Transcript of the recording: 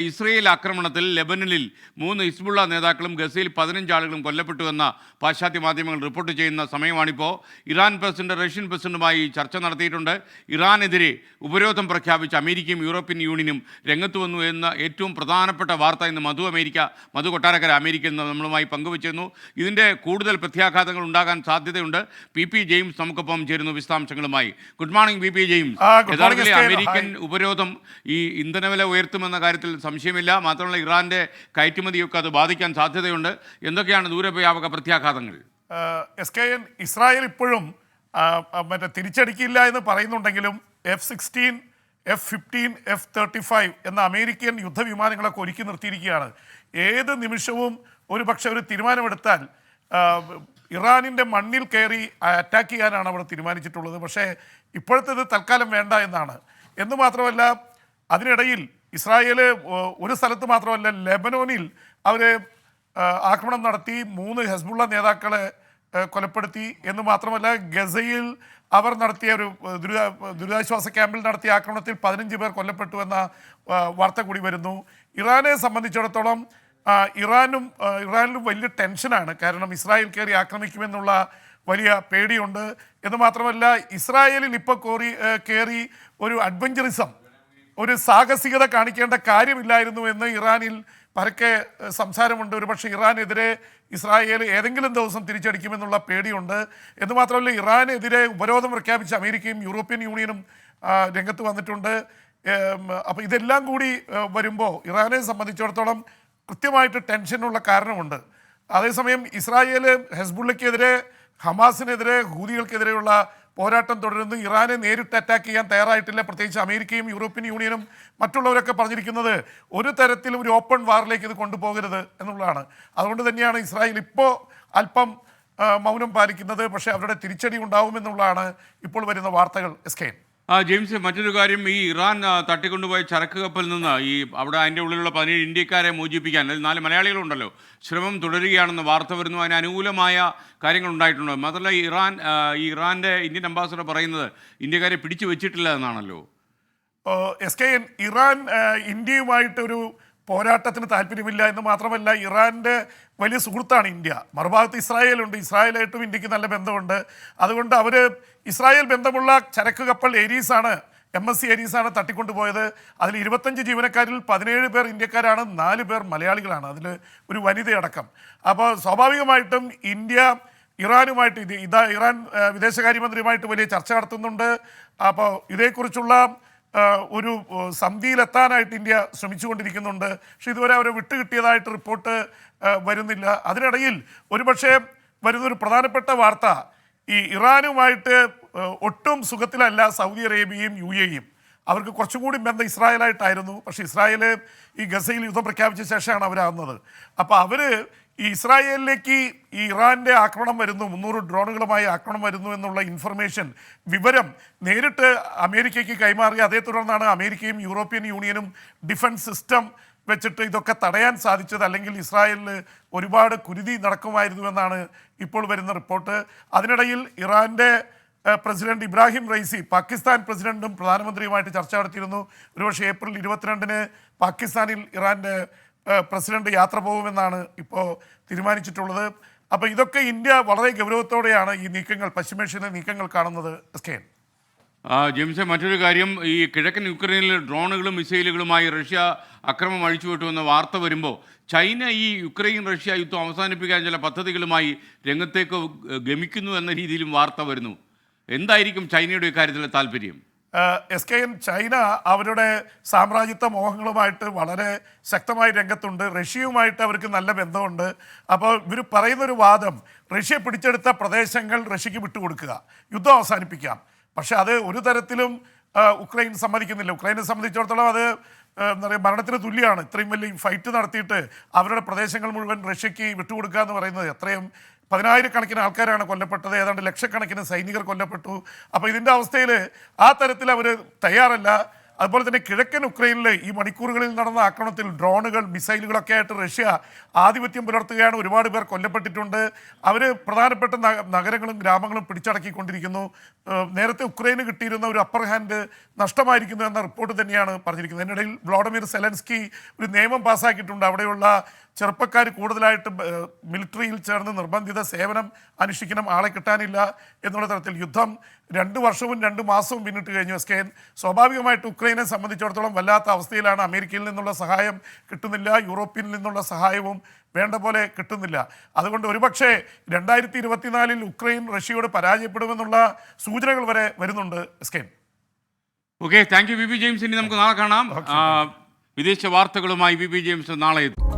Israel ആക്രമണത്തിൽ ലെബനനിൽ മൂന്ന് Hezbollah നേതാക്കളും ഗസയിൽ പതിനഞ്ച് ആളുകളും കൊല്ലപ്പെട്ടുവെന്ന പാശ്ചാത്യ മാധ്യമങ്ങൾ റിപ്പോർട്ട് ചെയ്യുന്ന സമയമാണിപ്പോൾ ഇറാൻ പ്രസിഡന്റ് റഷ്യൻ പ്രസിഡന്റുമായി ചർച്ച നടത്തിയിട്ടുണ്ട്. ഇറാനെതിരെ ഉപരോധം പ്രഖ്യാപിച്ച അമേരിക്കയും യൂറോപ്യൻ യൂണിയനും രംഗത്ത് വന്നു എന്ന ഏറ്റവും പ്രധാനപ്പെട്ട വാർത്ത ഇന്ന് മധു അമേരിക്ക മധു കൊട്ടാരക്കര അമേരിക്ക എന്ന് നമ്മളുമായി പങ്കുവച്ചിരുന്നു. ഇതിന്റെ കൂടുതൽ പ്രത്യാഘാതങ്ങൾ ഉണ്ടാകാൻ സാധ്യതയുണ്ട്. പി. പി. ജെയിംസ് നമുക്കൊപ്പം ചേരുന്നു വിശദാംശങ്ങളുമായി. Good morning P. P. James. യഥാർത്ഥത്തിൽ അമേരിക്കൻ ഉപരോധം ഈ ഇന്ധനവില ഉയർത്തുമെന്ന കാര്യത്തിൽ സംശയമില്ല. മാത്രമല്ല ഇറാന്റെ കയറ്റുമതിയൊക്കെ അത് ബാധിക്കാൻ സാധ്യതയുണ്ട്. എന്തൊക്കെയാണ് ദൂരവ്യാപക പ്രത്യാഘാതങ്ങൾ? എസ് കെ എൻ ഇസ്രായേൽ ഇപ്പോഴും മറ്റേ തിരിച്ചടിക്കില്ല എന്ന് പറയുന്നുണ്ടെങ്കിലും F sixteen F fifteen F thirty five എന്ന അമേരിക്കൻ യുദ്ധവിമാനങ്ങളൊക്കെ ഒരുക്കി നിർത്തിയിരിക്കുകയാണ്. ഏത് നിമിഷവും ഒരു പക്ഷെ ഒരു തീരുമാനമെടുത്താൽ ഇറാനിന്റെ മണ്ണിൽ കയറി അറ്റാക്ക് ചെയ്യാനാണ് അവർ തീരുമാനിച്ചിട്ടുള്ളത്. പക്ഷേ ഇപ്പോഴത്തേത് തൽക്കാലം വേണ്ട എന്നാണ്. എന്ന് മാത്രമല്ല അതിനിടയിൽ ഇസ്രായേൽ ഒരു സ്ഥലത്ത് മാത്രമല്ല ലെബനോനിൽ അവർ ആക്രമണം നടത്തി മൂന്ന് ഹെസ്ബുള്ള നേതാക്കളെ കൊലപ്പെടുത്തി എന്ന് മാത്രമല്ല ഗസയിൽ അവർ നടത്തിയ ഒരു ദുരിതാ ദുരിത ദുരിതാശ്വാസ ക്യാമ്പിൽ നടത്തിയ ആക്രമണത്തിൽ പതിനഞ്ച് പേർ കൊല്ലപ്പെട്ടു എന്ന വാർത്ത കൂടി വരുന്നു. ഇറാനെ സംബന്ധിച്ചിടത്തോളം ഇറാനും ഇറാനിലും വലിയ ടെൻഷനാണ്. കാരണം ഇസ്രായേൽ കയറി ആക്രമിക്കുമെന്നുള്ള വലിയ പേടിയുണ്ട്. എന്ന് മാത്രമല്ല ഇസ്രായേലിൽ ഇപ്പോൾ കോറി കയറി ഒരു അഡ്വഞ്ചറിസം ഒരു സാഹസികത കാണിക്കേണ്ട കാര്യമില്ലായിരുന്നു എന്ന് ഇറാനിൽ പരക്കെ സംസാരമുണ്ട്. ഒരുപക്ഷെ ഇറാനെതിരെ ഇസ്രായേൽ ഏതെങ്കിലും ദിവസം തിരിച്ചടിക്കുമെന്നുള്ള പേടിയുണ്ട്. എന്ന് മാത്രമല്ല ഇറാനെതിരെ ഉപരോധം പ്രഖ്യാപിച്ച അമേരിക്കയും യൂറോപ്യൻ യൂണിയനും രംഗത്ത് വന്നിട്ടുണ്ട്. അപ്പോൾ ഇതെല്ലാം കൂടി വരുമ്പോൾ ഇറാനെ സംബന്ധിച്ചിടത്തോളം കൃത്യമായിട്ട് ടെൻഷനുള്ള കാരണമുണ്ട്. അതേസമയം ഇസ്രായേൽ ഹെസ്ബുള്ളയ്ക്കെതിരെ ഹമാസിനെതിരെ ഹൂതികൾക്കെതിരെയുള്ള പോരാട്ടം തുടരുന്നു. ഇറാനെ നേരിട്ട് അറ്റാക്ക് ചെയ്യാൻ തയ്യാറായിട്ടില്ല. പ്രത്യേകിച്ച് അമേരിക്കയും യൂറോപ്യൻ യൂണിയനും മറ്റുള്ളവരൊക്കെ പറഞ്ഞിരിക്കുന്നത് ഒരു തരത്തിലും ഒരു ഓപ്പൺ വാറിലേക്ക് ഇത് കൊണ്ടുപോകരുത് എന്നുള്ളതാണ്. അതുകൊണ്ട് തന്നെയാണ് ഇസ്രായേൽ ഇപ്പോൾ അല്പം മൗനം പാലിക്കുന്നത്. പക്ഷേ അവരുടെ തിരിച്ചടി ഉണ്ടാവുമെന്നുള്ളതാണ് ഇപ്പോൾ വരുന്ന വാർത്തകൾ. എസ് കെ ജെയിംസ് മറ്റൊരു കാര്യം ഈ ഇറാൻ തട്ടിക്കൊണ്ടുപോയ ചരക്ക് കപ്പലിൽ നിന്ന് ഈ അവിടെ അതിന്റെ ഉള്ളിലുള്ള പതിനേഴ് ഇന്ത്യക്കാരെ മോചിപ്പിക്കാൻ അതിൽ നാല് മലയാളികളുണ്ടല്ലോ ശ്രമം തുടരുകയാണെന്ന് വാർത്ത വരുന്നു. അതിന് അനുകൂലമായ കാര്യങ്ങൾ ഉണ്ടായിട്ടുണ്ട്. മാത്രമല്ല ഇറാൻ ഈ ഇറാന്റെ ഇന്ത്യൻ അംബാസഡർ പറയുന്നത് ഇന്ത്യക്കാരെ പിടിച്ചു വെച്ചിട്ടില്ല എന്നാണല്ലോ. എസ് കെ ഇറാൻ ഇന്ത്യയുമായിട്ടൊരു പോരാട്ടത്തിന് താല്പര്യമില്ല എന്ന് മാത്രമല്ല ഇറാന്റെ വലിയ സുഹൃത്താണ് ഇന്ത്യ. മറുഭാഗത്ത് ഇസ്രായേലുണ്ട്. ഇസ്രായേലായിട്ടും ഇന്ത്യയ്ക്ക് നല്ല ബന്ധമുണ്ട്. അതുകൊണ്ട് അവർ ഇസ്രായേൽ ബന്ധമുള്ള ചരക്ക് കപ്പൽ ഏരീസാണ് എം എസ് സി ഏരീസാണ് തട്ടിക്കൊണ്ടുപോയത്. അതിൽ ഇരുപത്തഞ്ച് ജീവനക്കാരിൽ പതിനേഴ് പേർ ഇന്ത്യക്കാരാണ് നാല് പേർ മലയാളികളാണ്. അതിൽ ഒരു വനിതയടക്കം. അപ്പോൾ സ്വാഭാവികമായിട്ടും ഇന്ത്യ ഇറാനുമായിട്ട് ഇത് ഇതാ ഇറാൻ വിദേശകാര്യമന്ത്രിയുമായിട്ട് വലിയ ചർച്ച നടത്തുന്നുണ്ട്. അപ്പോൾ ഇതേക്കുറിച്ചുള്ള ഒരു സന്ധിയിലെത്താനായിട്ട് ഇന്ത്യ ശ്രമിച്ചുകൊണ്ടിരിക്കുന്നുണ്ട്. പക്ഷെ ഇതുവരെ അവരെ വിട്ടുകിട്ടിയതായിട്ട് റിപ്പോർട്ട് വരുന്നില്ല. അതിനിടയിൽ ഒരുപക്ഷെ വരുന്നൊരു പ്രധാനപ്പെട്ട വാർത്ത ഈ ഇറാനുമായിട്ട് ഒട്ടും സുഖത്തിലല്ല സൗദി അറേബ്യയും യു എയും അവർക്ക് കുറച്ചുകൂടി ബന്ധം ഇസ്രായേലായിട്ടായിരുന്നു. പക്ഷേ ഇസ്രായേൽ ഈ ഗസയിൽ യുദ്ധം പ്രഖ്യാപിച്ച ശേഷമാണ് അവരാകുന്നത്. അപ്പോൾ അവർ ഈ ഇസ്രായേലിലേക്ക് ഈ ഇറാന്റെ ആക്രമണം വരുന്നു മുന്നൂറ് ഡ്രോണുകളുമായി ആക്രമണം വരുന്നു എന്നുള്ള ഇൻഫർമേഷൻ വിവരം നേരിട്ട് അമേരിക്കയ്ക്ക് കൈമാറി അതേ തുടർന്നാണ് അമേരിക്കയും യൂറോപ്യൻ യൂണിയനും ഡിഫൻസ് സിസ്റ്റം വെച്ചിട്ട് ഇതൊക്കെ തടയാൻ സാധിച്ചത്. അല്ലെങ്കിൽ ഇസ്രായേലിൽ ഒരുപാട് കുരുതി നടക്കുമായിരുന്നു എന്നാണ് ഇപ്പോൾ വരുന്ന റിപ്പോർട്ട്. അതിനിടയിൽ ഇറാന്റെ ഏഹ് പ്രസിഡന്റ് ഇബ്രാഹിം റൈസി പാകിസ്ഥാൻ പ്രസിഡന്റും പ്രധാനമന്ത്രിയുമായിട്ട് ചർച്ച നടത്തിയിരുന്നു. ഒരുപക്ഷെ ഏപ്രിൽ ഇരുപത്തിരണ്ടിന് പാകിസ്ഥാനിൽ ഇറാന്റെ ഏഹ് പ്രസിഡന്റ് യാത്ര പോകുമെന്നാണ് ഇപ്പോൾ തീരുമാനിച്ചിട്ടുള്ളത്. അപ്പോൾ ഇതൊക്കെ ഇന്ത്യ വളരെ ഗൗരവത്തോടെയാണ് ഈ നീക്കങ്ങൾ പശ്ചിമേഷ്യയിലെ നീക്കങ്ങൾ കാണുന്നത്. ആ, ജെയിംസെ മറ്റൊരു കാര്യം ഈ കിഴക്കൻ യുക്രൈനിൽ ഡ്രോണുകളും മിസൈലുകളുമായി റഷ്യ അക്രമം അഴിച്ചുവിട്ടു എന്ന വാർത്ത വരുമ്പോൾ ചൈന ഈ യുക്രൈൻ റഷ്യ യുദ്ധം അവസാനിപ്പിക്കാൻ ചില പദ്ധതികളുമായി രംഗത്തേക്ക് ഗമിക്കുന്നു എന്ന രീതിയിലും വാർത്ത വരുന്നു. എന്തായിരിക്കും ചൈനയുടെ ഇക്കാര്യത്തിലെ താല്പര്യം? എസ് കെ എൻ ചൈന അവരുടെ സാമ്രാജ്യത്വ മോഹങ്ങളുമായിട്ട് വളരെ ശക്തമായി രംഗത്തുണ്ട്. റഷ്യയുമായിട്ട് അവർക്ക് നല്ല ബന്ധമുണ്ട്. അപ്പോൾ ഇവർ പറയുന്നൊരു വാദം റഷ്യ പിടിച്ചെടുത്ത പ്രദേശങ്ങൾ റഷ്യക്ക് വിട്ടുകൊടുക്കുക. യുദ്ധം അവസാനിപ്പിക്കാം. പക്ഷെ അത് ഒരു തരത്തിലും ഉക്രൈൻ സമ്മതിക്കുന്നില്ല. ഉക്രൈനെ സംബന്ധിച്ചിടത്തോളം അത് എന്താ പറയുക മരണത്തിന് തുല്യമാണ്. ഇത്രയും വലിയ ഫൈറ്റ് നടത്തിയിട്ട് അവരുടെ പ്രദേശങ്ങൾ മുഴുവൻ റഷ്യക്ക് വിട്ടുകൊടുക്കുക എന്ന് പറയുന്നത് എത്രയും പതിനായിരക്കണക്കിന് ആൾക്കാരാണ് കൊല്ലപ്പെട്ടത് ഏതാണ്ട് ലക്ഷക്കണക്കിന് സൈനികർ കൊല്ലപ്പെട്ടു. അപ്പോൾ ഇതിന്റെ അവസ്ഥയിൽ ആ തരത്തിൽ അവർ തയ്യാറല്ല. അതുപോലെ തന്നെ കിഴക്കൻ ഉക്രൈനിലെ ഈ മണിക്കൂറുകളിൽ നടന്ന ആക്രമണത്തിൽ ഡ്രോണുകൾ മിസൈലുകളൊക്കെ ആയിട്ട് റഷ്യ ആധിപത്യം പുലർത്തുകയാണ്. ഒരുപാട് പേർ കൊല്ലപ്പെട്ടിട്ടുണ്ട്. അവർ പ്രധാനപ്പെട്ട നഗരങ്ങളും ഗ്രാമങ്ങളും പിടിച്ചടക്കിക്കൊണ്ടിരിക്കുന്നു. നേരത്തെ ഉക്രൈന് കിട്ടിയിരുന്ന ഒരു അപ്പർ ഹാൻഡ് നഷ്ടമായിരിക്കുന്നു എന്ന റിപ്പോർട്ട് തന്നെയാണ് പറഞ്ഞിരിക്കുന്നത്. അതിനിടയിൽ വ്ളാഡിമിർ സെലൻസ്കി ഒരു നിയമം പാസ്സാക്കിയിട്ടുണ്ട് അവിടെയുള്ള ചെറുപ്പക്കാർ കൂടുതലായിട്ട് മിലിറ്ററിയിൽ ചേർന്ന് നിർബന്ധിത സേവനം അനുഷ്ഠിക്കണം ആളെ കിട്ടാനില്ല എന്നുള്ള തരത്തിൽ യുദ്ധം രണ്ട് വർഷവും രണ്ട് മാസവും പിന്നിട്ട് കഴിഞ്ഞു. എസ് കെ സ്വാഭാവികമായിട്ട് ഉക്രൈനെ സംബന്ധിച്ചിടത്തോളം വല്ലാത്ത അവസ്ഥയിലാണ് അമേരിക്കയിൽ നിന്നുള്ള സഹായം കിട്ടുന്നില്ല യൂറോപ്പിൽ നിന്നുള്ള സഹായവും വേണ്ട പോലെ കിട്ടുന്നില്ല. അതുകൊണ്ട് ഒരുപക്ഷെ രണ്ടായിരത്തി ഇരുപത്തിനാലിൽ ഉക്രൈൻ റഷ്യയോട് പരാജയപ്പെടുമെന്നുള്ള സൂചനകൾ വരെ വരുന്നുണ്ട് S K N. Okay thank you V P James ഇനി നമുക്ക് നാളെ കാണാം. വിദേശ വാർത്തകളുമായി വി പി ജെയിംസ് നാളെ എത്തും.